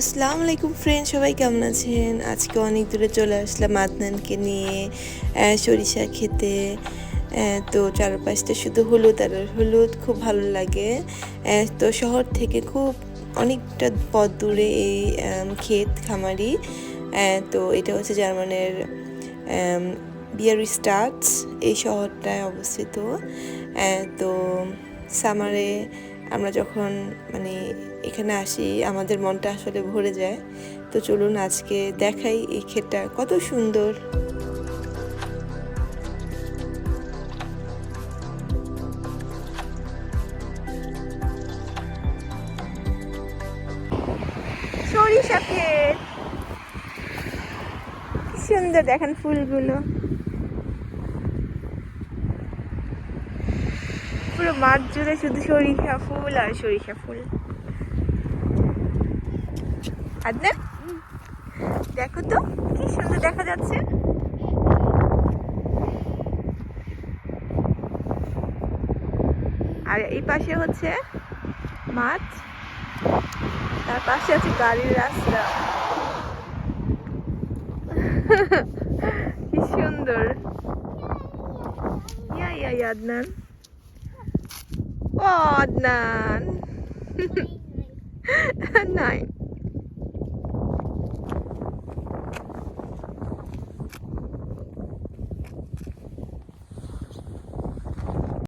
আসসালামু আলাইকুম ফ্রেন্ড সবাই কেমন আছেন? আজকে অনেক দূরে চলে আসলাম আদনানকে নিয়ে সরিষা খেতে তো চারপাশটা শুধু হলুদ আর হলুদ, খুব ভালো লাগে। তো শহর থেকে খুব অনেকটা পথ দূরে এই ক্ষেত খামারি। তো এটা হচ্ছে জার্মানের বিয়ার স্টার্টস এই শহরটায় অবস্থিত। তো সামারে আমরা যখন মানে এখানে আসি, আমাদের মনটা আসলে ভরে যায়। তো চলুন আজকে দেখাই এই ক্ষেতটা কত সুন্দর। সরিষা ক্ষেত। সুন্দর দেখেন ফুলগুলো। পুরো মাঠ জুড়ে শুধু সরিষা ফুল আর সরিষা ফুল। আদনা দেখো তো, কি সুন্দর দেখা যাচ্ছে। আর এই পাশে হচ্ছে মাঠ, তার পাশে আছে গাড়ির রাস্তা। কি সুন্দর। ইয়া ইয়া, আদনান। Adnan. Nine.